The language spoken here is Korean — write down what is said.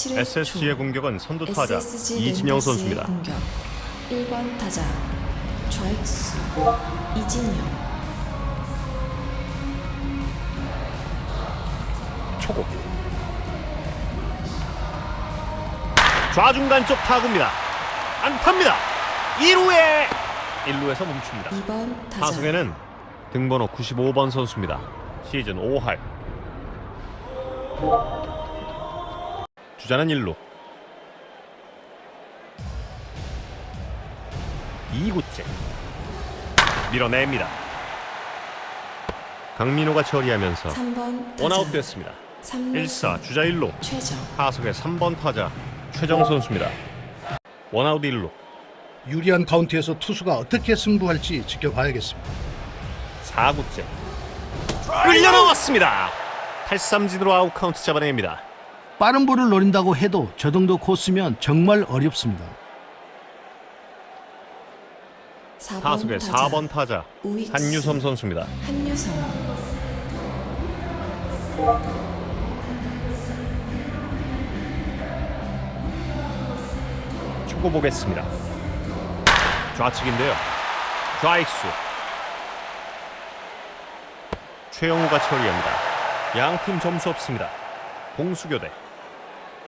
7회 SSG의 초 공격은 선두 타자 이진영 선수입니다. 공격 1번 타자 좌익수 이진영 초고 좌중간 쪽 타구입니다. 안타입니다. 2루에 1루에서 멈춥니다. 2번 타자 타석에는 등번호 95번 선수입니다. 시즌 5할 주자는 1루 2구째 밀어냅니다. 강민호가 처리하면서 3번 타자 원아웃 됐습니다. 3루수 1사 주자 1루 최정 타석의 3번 타자 최정 선수입니다. 원아웃 1루 유리한 카운트에서 투수가 어떻게 승부할지 지켜봐야겠습니다. 4구째 끌려 나왔습니다. 탈삼진으로 아웃 카운트 잡아냅니다. 빠른 볼을 노린다고 해도 저 정도 코스면 정말 어렵습니다. 4번 타석의 타자 4번 타자 우익수 한유섬 선수입니다. 한유섬 초고 보겠습니다. 좌측인데요. 좌익수 최영우가 처리합니다. 양팀 점수 없습니다. 공수교대